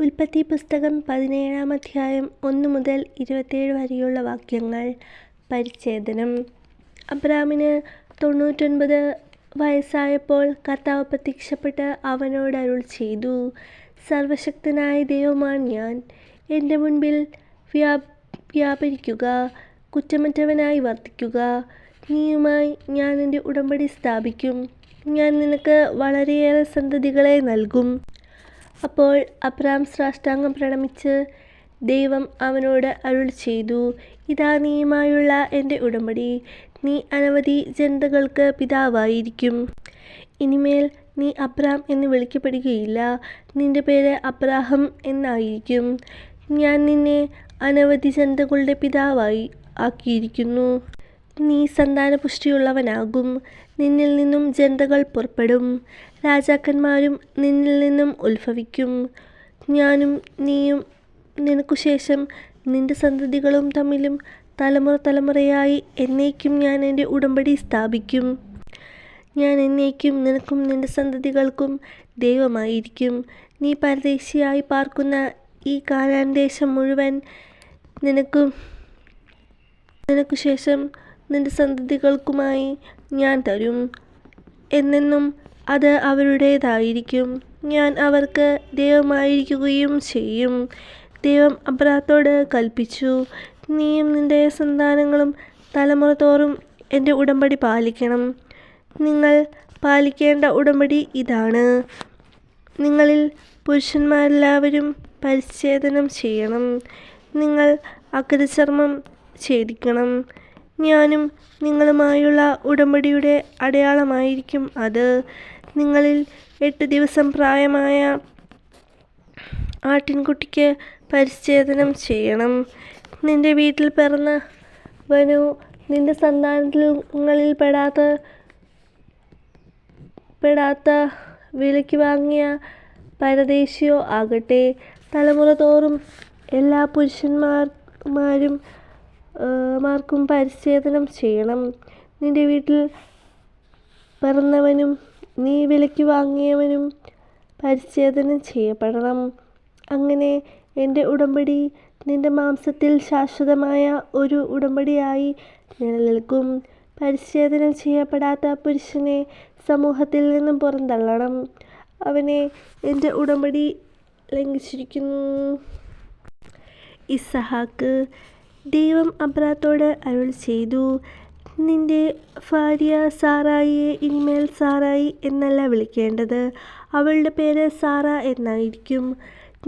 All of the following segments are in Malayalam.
ഉൽപ്പത്തി പുസ്തകം പതിനേഴാം അധ്യായം ഒന്ന് മുതൽ ഇരുപത്തേഴ് വരെയുള്ള വാക്യങ്ങൾ. പരിച്ഛേദനം. അബ്രാമിന് തൊണ്ണൂറ്റൊൻപത് വയസ്സായപ്പോൾ കർത്താവ് പ്രത്യക്ഷപ്പെട്ട് അവനോട് അരുൾ ചെയ്തു സർവശക്തനായ ദൈവമാണ് ഞാൻ. എന്റെ മുൻപിൽ വ്യാ വ്യാപരിക്കുക കുറ്റമറ്റവനായി വർദ്ധിക്കുക നീയുമായി ഞാൻ എന്റെ ഉടമ്പടി സ്ഥാപിക്കും. ഞാൻ നിനക്ക് വളരെയേറെ സന്തതികളെ നൽകും. അപ്പോൾ അബ്രാം സാഷ്ടാംഗം പ്രണമിച്ച് ദൈവം അവനോട് അരുൾ ചെയ്തു ഇതാ നീയുമായുള്ള എന്റെ ഉടമ്പടി. നീ അനവധി ജനതകൾക്ക് പിതാവായിരിക്കും. ഇനിമേൽ നീ അബ്രാം എന്ന് വിളിക്കപ്പെടുകയില്ല. നിന്റെ പേര് അബ്രാഹം എന്നായിരിക്കും. ഞാൻ നിന്നെ അനവധി ജനതകളുടെ പിതാവായി ആക്കിയിരിക്കുന്നു. നീ സന്താനപുഷ്ടിയുള്ളവനാകും. നിന്നിൽ നിന്നും ജനതകൾ പുറപ്പെടും. രാജാക്കന്മാരും നിന്നിൽ നിന്നും ഉത്ഭവിക്കും. ഞാനും നീയും നിനക്കു ശേഷം നിന്റെ സന്തതികളും തമ്മിലും തലമുറ തലമുറയായി എന്നേക്കും ഞാൻ എന്റെ ഉടമ്പടി സ്ഥാപിക്കും. ഞാൻ എന്നേക്കും നിനക്കും നിന്റെ സന്തതികൾക്കും ദൈവമായിരിക്കും. നീ പരദേശിയായി പാർക്കുന്ന ഈ കാനാൻ ദേശം മുഴുവൻ നിനക്കും നിനക്കു ശേഷം നിന്റെ സന്തതികൾക്കുമായി ഞാൻ തരും. എന്നെന്നും അത് അവരുടേതായിരിക്കും. ഞാൻ അവർക്ക് ദൈവമായിരിക്കുകയും ചെയ്യും. ദൈവം അബ്രാത്തോട് കൽപ്പിച്ചു. നീയും നിന്റെ സന്താനങ്ങളും തലമുറ തോറും എന്റെ ഉടമ്പടി പാലിക്കണം. നിങ്ങൾ പാലിക്കേണ്ട ഉടമ്പടി ഇതാണ്. നിങ്ങളിൽ പുരുഷന്മാരെല്ലാവരും പരിച്ഛേദനം ചെയ്യണം. നിങ്ങൾ അഗ്രചർമ്മം ഛേദിക്കണം. ഞാനും നിങ്ങളുമായുള്ള ഉടമ്പടിയുടെ അടയാളമായിരിക്കും അത്. നിങ്ങളിൽ എട്ട് ദിവസം പ്രായമായ ആട്ടിൻകുട്ടിക്ക് പരിച്ഛേദനം ചെയ്യണം. നിന്റെ വീട്ടിൽ പിറന്ന വനു നിന്റെ സന്താനങ്ങളിൽ പെടാത്ത പെടാത്ത വിലയ്ക്ക് വാങ്ങിയ പരദേശിയോ ആകട്ടെ. തലമുറ തോറും എല്ലാ പുരുഷന്മാരും മാർക്കും പരിച്ഛേദനം ചെയ്യണം. നിന്റെ വീട്ടിൽ പിറന്നവനും നീ വിലയ്ക്ക് വാങ്ങിയവനും പരിച്ഛേദനം ചെയ്യപ്പെടണം. അങ്ങനെ എന്റെ ഉടമ്പടി നിന്റെ മാംസത്തിൽ ശാശ്വതമായ ഒരു ഉടമ്പടിയായി നിലനിൽക്കും. പരിച്ഛേദനം ചെയ്യപ്പെടാത്ത പുരുഷനെ സമൂഹത്തിൽ നിന്നും പുറന്തള്ളണം. അവനെ എന്റെ ഉടമ്പടി ലംഘിച്ചിരിക്കുന്നു. ഇസഹാക്ക് ദൈവം അബ്രാത്തോട് അരുൾ ചെയ്തു. നിന്റെ ഭാര്യ സാറായിയെ ഇനിമേൽ സാറായി എന്നല്ല വിളിക്കേണ്ടത്. അവളുടെ പേര് സാറ എന്നായിരിക്കും.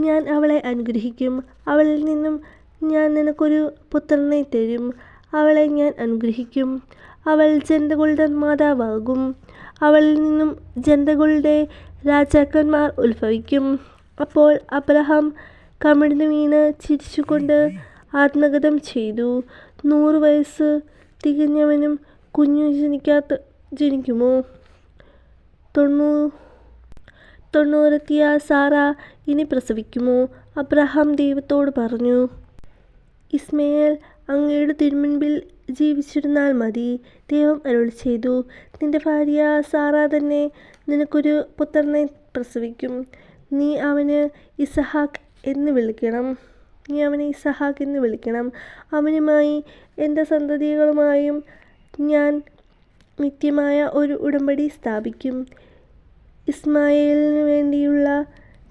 ഞാൻ അവളെ അനുഗ്രഹിക്കും. അവളിൽ നിന്നും ഞാൻ നിനക്കൊരു പുത്രനെ തരും. അവളെ ഞാൻ അനുഗ്രഹിക്കും. അവൾ ജനതകളുടെ മാതാവാകും. അവളിൽ നിന്നും ജനതകളുടെ രാജാക്കന്മാർ ഉത്ഭവിക്കും. അപ്പോൾ അബ്രഹാം കമിഴ്ന്നു വീണ് ചിരിച്ചുകൊണ്ട് ആത്മഗതം ചെയ്തു. നൂറ് വയസ്സ് തികഞ്ഞവനും കുഞ്ഞു ജനിക്കാത്ത ജനിക്കുമോ? തൊണ്ണൂ തൊണ്ണൂറെത്തിയ സാറ ഇനി പ്രസവിക്കുമോ? അബ്രഹാം ദൈവത്തോട് പറഞ്ഞു ഇസ്മയേൽ അങ്ങയുടെ തിരുമുൻപിൽ ജീവിച്ചിരുന്നാൽ മതി. ദൈവം അരുൾ ചെയ്തു. നിന്റെ ഭാര്യ സാറ തന്നെ നിനക്കൊരു പുത്രനെ പ്രസവിക്കും. നീ അവന് ഇസഹാക്ക് എന്ന് വിളിക്കണം. നീ അവനെ ഇസഹാക്ക് എന്ന് വിളിക്കണം. അവനുമായി എന്റെ സന്തതികളുമായും ഞാൻ നിത്യമായ ഒരു ഉടമ്പടി സ്ഥാപിക്കും. ഇസ്മായേലിന് വേണ്ടിയുള്ള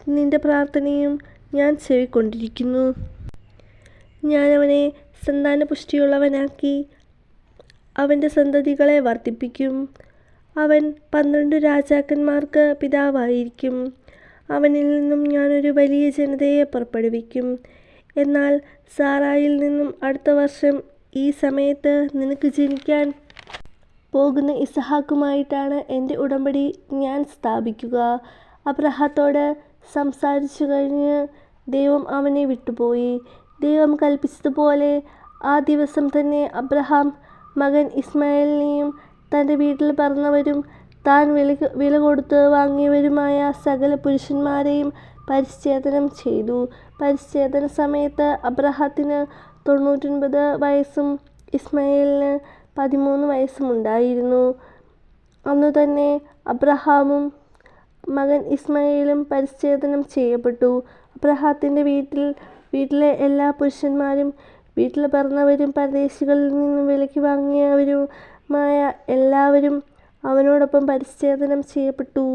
നിന്റെ പ്രാർത്ഥനയും ഞാൻ ചെവിക്കൊണ്ടിരിക്കുന്നു. ഞാൻ അവനെ സന്താനപുഷ്ടിയുള്ളവനാക്കി അവന്റെ സന്തതികളെ വർദ്ധിപ്പിക്കും. അവൻ പന്ത്രണ്ട് രാജാക്കന്മാർക്ക് പിതാവായിരിക്കും. അവനിൽ നിന്നും ഞാനൊരു വലിയ ജനതയെ പുറപ്പെടുവിക്കും. എന്നാൽ സാറായിൽ നിന്നും അടുത്ത വർഷം ഈ സമയത്ത് നിനക്ക് ജനിക്കാൻ പോകുന്ന ഇസഹാക്കുമായിട്ടാണ് എന്റെ ഉടമ്പടി ഞാൻ സ്ഥാപിക്കുക. അബ്രഹത്തോട് സംസാരിച്ചു കഴിഞ്ഞ് ദൈവം അവനെ വിട്ടുപോയി. ദൈവം കൽപ്പിച്ചതുപോലെ ആ ദിവസം തന്നെ അബ്രഹാം മകൻ ഇസ്മായിലിനെയും തന്റെ വീട്ടിൽ പറഞ്ഞവരും താൻ വില വില കൊടുത്ത് വാങ്ങിയവരുമായ സകല പുരുഷന്മാരെയും പരിച്ഛേദനം ചെയ്തു. പരിച്ഛേദന സമയത്ത് അബ്രഹാത്തിന് തൊണ്ണൂറ്റൊൻപത് വയസ്സും ഇസ്മയിലിന് പതിമൂന്ന് വയസ്സുമുണ്ടായിരുന്നു. അന്നു തന്നെ അബ്രഹാമും മകൻ ഇസ്മയിലും പരിച്ഛേദനം ചെയ്യപ്പെട്ടു. അബ്രഹാത്തിന്റെ വീട്ടിൽ വീട്ടിലെ എല്ലാ പുരുഷന്മാരും വീട്ടിൽ പിറന്നവരും പരദേശികളിൽ നിന്നും വിലയ്ക്ക് വാങ്ങിയവരുമായ എല്ലാവരും അവനോടൊപ്പം പരിച്ഛേദനം ചെയ്യപ്പെട്ടു.